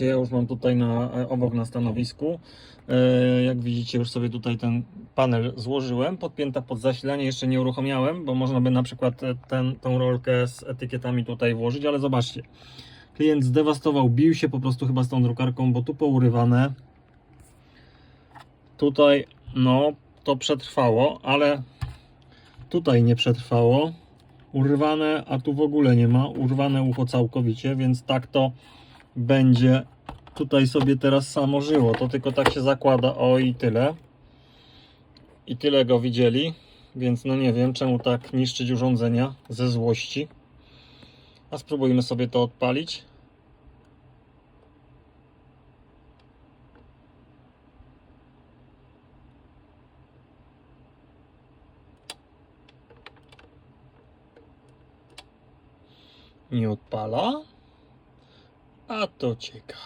Ja już mam tutaj na, e, obok na stanowisku. E, Jak widzicie, już sobie tutaj ten panel złożyłem. Podpięta pod zasilanie jeszcze nie uruchamiałem, bo można by na przykład e, ten, tą rolkę z etykietami tutaj włożyć, ale zobaczcie. Klient zdewastował, bił się po prostu chyba z tą drukarką, bo tu pourywane. Tutaj, no, to przetrwało, ale tutaj nie przetrwało. Urwane, a tu w ogóle nie ma. Urwane ucho całkowicie, więc tak to będzie tutaj sobie teraz samo żyło. To tylko tak się zakłada, o i tyle. I tyle go widzieli, więc no nie wiem czemu tak niszczyć urządzenia ze złości. A spróbujmy sobie to odpalić. Nie odpala? A to ciekawe.